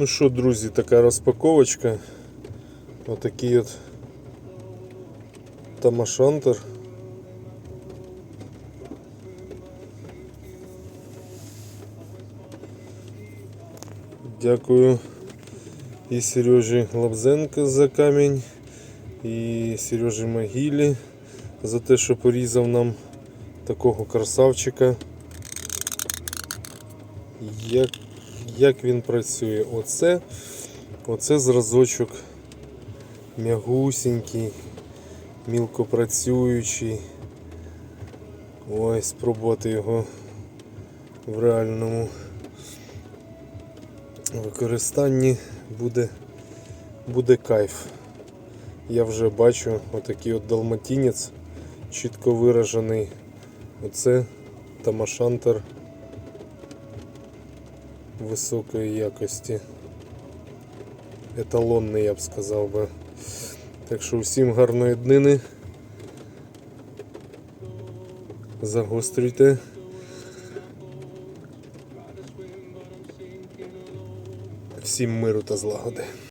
Ну що, друзі, така розпаковочка. Отакий от Тамашантер. Дякую і Сережі Лабзенко за камінь, і Сережі Могилі за те, що порізав нам такого красавчика. Як, як він працює? Оце, оце зразочок м'ягусенький, мілкопрацюючий. Ой, спробувати його в реальному використанні буде, буде кайф. Я вже бачу отакий от далматинець чітко виражений. Оце тамашантер високої якості. Еталонний, я б сказав би. Так що всім гарної днини. Загострюйте. Всім миру та злагоди.